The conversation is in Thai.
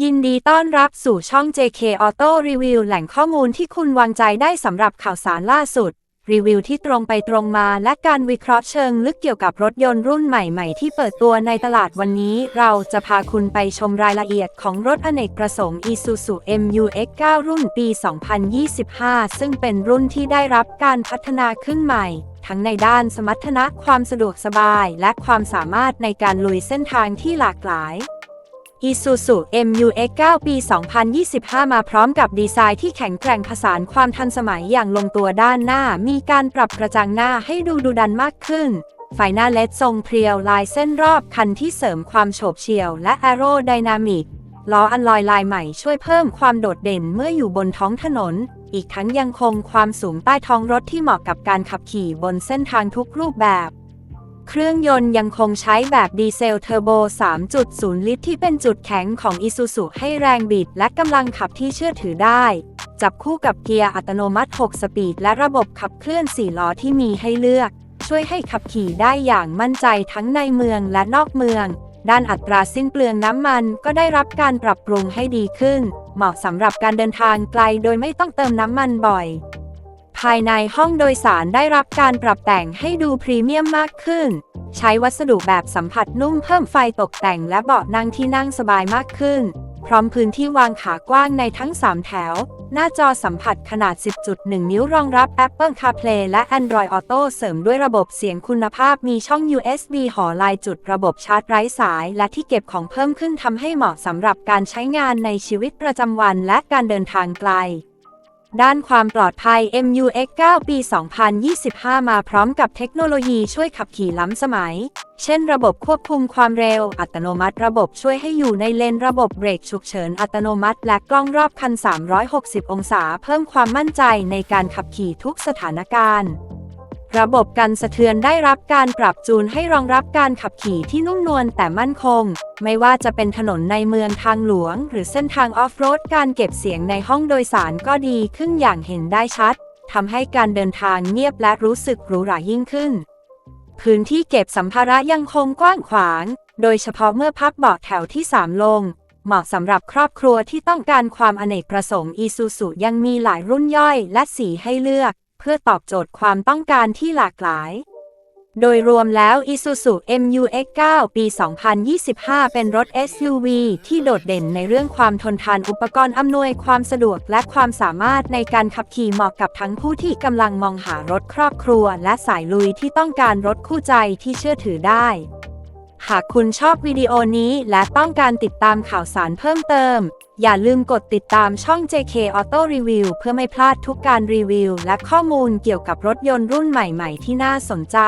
ยินดีต้อนรับสู่ช่อง JK Auto Review แหล่งข้อมูลที่คุณวางใจได้สำหรับข่าวสารล่าสุด รีวิวที่ตรงไปตรงมาและการวิเคราะห์เชิงลึกเกี่ยวกับรถยนต์รุ่นใหม่ๆ ที่เปิดตัวในตลาดวันนี้ เราจะพาคุณไปชมรายละเอียดของรถอเนกประสงค์ Isuzu MU-X 9 รุ่นปี 2025 ซึ่งเป็นรุ่นที่ได้รับการพัฒนาขึ้นใหม่ทั้งในด้านสมรรถนะความสะดวกสบาย และความสามารถในการลุยเส้นทางที่หลากหลาย Isuzu MU-X 9 ปี 2025 มาพร้อมกับดีไซน์ที่แข็งแกร่งผสานความทันสมัยอย่างลงตัวด้านหน้า มีการปรับกระจังหน้าให้ดูดุดันมากขึ้น ไฟหน้าเลดทรงเพรียวลายเส้นรอบคันที่เสริมความโฉบเฉี่ยวและแอโรไดนามิกล้ออันลอยลายใหม่ช่วยเพิ่มความโดดเด่นเมื่ออยู่บนท้องถนน อีกทั้งยังคงความสูงใต้ท้องรถที่เหมาะกับการขับขี่บนเส้นทางทุกรูปแบบ เครื่องยนต์ยังคงใช้แบบดีเซลเทอร์โบ 3.0 ลิตรที่เป็นจุดแข็งของ Isuzu ให้แรงบิดและกำลังขับที่เชื่อถือได้ จับคู่กับเกียร์อัตโนมัติ 6 สปีด และระบบขับเคลื่อน 4 ล้อที่มีให้เลือก ช่วยให้ขับขี่ได้อย่างมั่นใจทั้งในเมืองและนอกเมือง ด้านอัตราสิ้นเปลืองน้ำมันก็ได้รับการปรับปรุงให้ดีขึ้น เหมาะสำหรับการเดินทางไกลโดยไม่ต้องเติมน้ำมันบ่อย ภายในห้องโดยสารได้รับการปรับแต่งให้ดูพรีเมียมมากขึ้น ใช้วัสดุแบบสัมผัสนุ่มเพิ่มไฟตกแต่งและเบาะนั่งที่นั่งสบายมากขึ้น พร้อมพื้นที่วางขากว้างในทั้ง 3 แถว หน้าจอสัมผัสขนาด 10.1 นิ้วรองรับ Apple CarPlay และ Android Auto เสริมด้วยระบบเสียงคุณภาพมีช่อง USB หอลายจุดระบบชาร์จไร้สาย และที่เก็บของเพิ่มขึ้นทำให้เหมาะสำหรับการใช้งานในชีวิตประจำวันและการเดินทางไกล ด้านความปลอดภัย MUX 9 ปี 2025 มาพร้อมกับเทคโนโลยีช่วยขับขี่ล้ำสมัย เช่นระบบควบคุมความเร็ว อัตโนมัติระบบช่วยให้อยู่ในเลนระบบเบรกฉุกเฉินอัตโนมัติ และกล้องรอบคัน 360 องศา เพิ่มความมั่นใจในการขับขี่ทุกสถานการณ์ ระบบกันสะเทือนได้รับการปรับจูนให้รองรับการขับขี่ที่นุ่มนวลแต่มั่นคง ไม่ว่าจะเป็นถนนในเมืองทางหลวง หรือเส้นทางออฟโรดการเก็บเสียงในห้องโดยสารก็ดีขึ้นอย่างเห็นได้ชัดทำให้การเดินทางเงียบและรู้สึกหรูหรายิ่งขึ้น พื้นที่เก็บสัมภาระยังคงกว้างขวาง โดยเฉพาะเมื่อพับเบาะแถวที่ 3 ลง เหมาะสำหรับครอบครัวที่ต้องการความอเนกประสงค์ Isuzu ยังมีหลายรุ่นย่อยและสีให้เลือก เพื่อตอบโจทย์ความต้องการที่หลากหลาย โดยรวมแล้ว Isuzu MU-X 9 ปี 2025 เป็นรถ SUV ที่โดดเด่นในเรื่องความทนทานอุปกรณ์อำนวยความสะดวกและความสามารถในการขับขี่เหมาะกับทั้งผู้ที่กำลังมองหารถครอบครัว และสายลุยที่ต้องการรถคู่ใจที่เชื่อถือได้ หากคุณชอบวิดีโอนี้และต้องการติดตามข่าวสารเพิ่มเติม อย่าลืมกดติดตามช่อง JK Auto Review เพื่อไม่พลาดทุกการรีวิว และข้อมูลเกี่ยวกับรถยนต์รุ่นใหม่ ๆ ที่น่าสนใจ